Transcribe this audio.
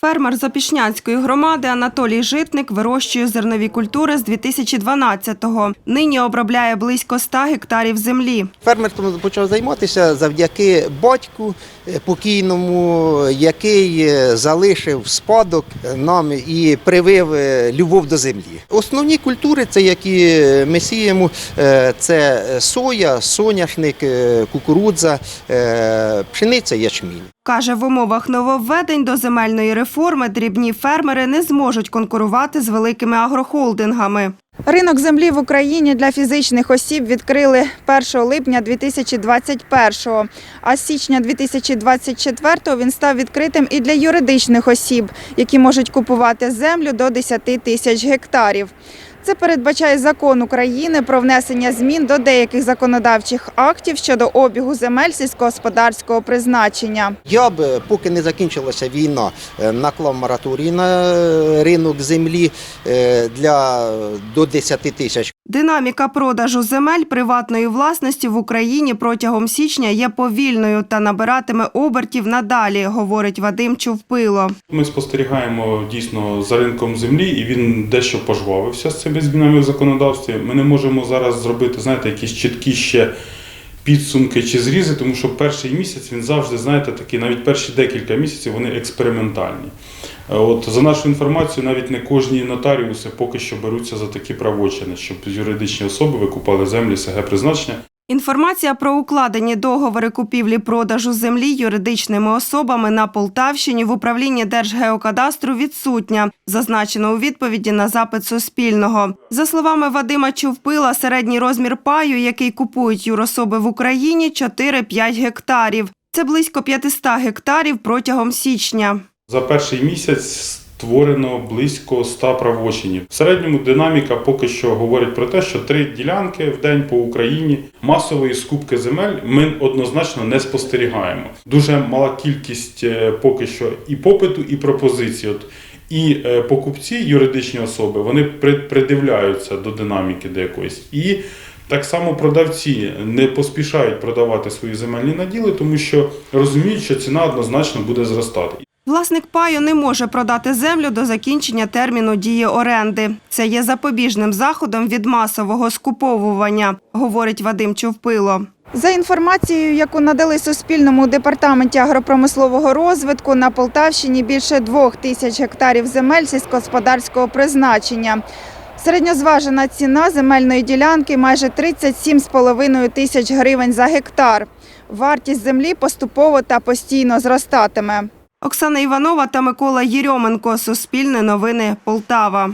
Фермер Запішнянської громади Анатолій Житник вирощує зернові культури з 2012-го. Нині обробляє близько 100 гектарів землі. Фермерством почав займатися завдяки батьку е, покійному, який е, залишив спадок нам і привив е, любов до землі. Основні культури, це які ми сіємо, е, це соя, соняшник, е, кукурудза, е, пшениця, ячмінь. Каже, в умовах нововведень до земельної реформи дрібні фермери не зможуть конкурувати з великими агрохолдингами. Ринок землі в Україні для фізичних осіб відкрили 1 липня 2021-го, а з січня 2024-го він став відкритим і для юридичних осіб, які можуть купувати землю до 10 тисяч гектарів. Це передбачає закон України про внесення змін до деяких законодавчих актів щодо обігу земель сільськогосподарського призначення. Я б, поки не закінчилася війна, е, наклав мораторій на е, ринок землі е, для до 10 тисяч. Динаміка продажу земель приватної власності в Україні протягом січня є повільною та набиратиме обертів надалі, говорить Вадим Чувпило. Ми спостерігаємо дійсно за ринком землі, і він дещо пожвавився з цими змінами в законодавстві. Ми не можемо зараз зробити, знаєте, якісь чіткі ще підсумки чи зрізи, тому що перший місяць він завжди, знаєте, такий, навіть перші декілька місяців вони експериментальні. Е, От за нашу інформацію, навіть не кожні нотаріуси поки що беруться за такі правочини, щоб юридичні особи викупали землі СГ призначення. Інформація про укладені договори купівлі-продажу землі юридичними особами на Полтавщині в управлінні Держгеокадастру відсутня, зазначено у відповіді на запит Суспільного. За словами Вадима Чувпила, середній розмір паю, який купують юрособи в Україні, 4-5 гектарів. Це близько 500 гектарів протягом січня. За перший місяць створено близько 100 правочинів. В середньому динаміка поки що говорить про те, що три ділянки в день по Україні масової скупки земель ми однозначно не спостерігаємо. Дуже мала кількість е, поки що і попиту, і пропозицій. От і е, покупці, юридичні особи, вони при- придивляються до динаміки якоїсь. І так само продавці не поспішають продавати свої земельні наділи, тому що розуміють, що ціна однозначно буде зростати. Власник паю не може продати землю до закінчення терміну дії оренди. Це є запобіжним заходом від масового скуповування, говорить Вадим Човпило. За інформацією, яку надали Суспільному департаменті агропромислового розвитку, на Полтавщині більше двох тисяч гектарів земель сільськогосподарського призначення. Середньозважена ціна земельної ділянки майже 37,5 тисяч гривень за гектар. Вартість землі поступово та постійно зростатиме. Оксана Іванова та Микола Єрьоменко. Суспільне новини Полтава.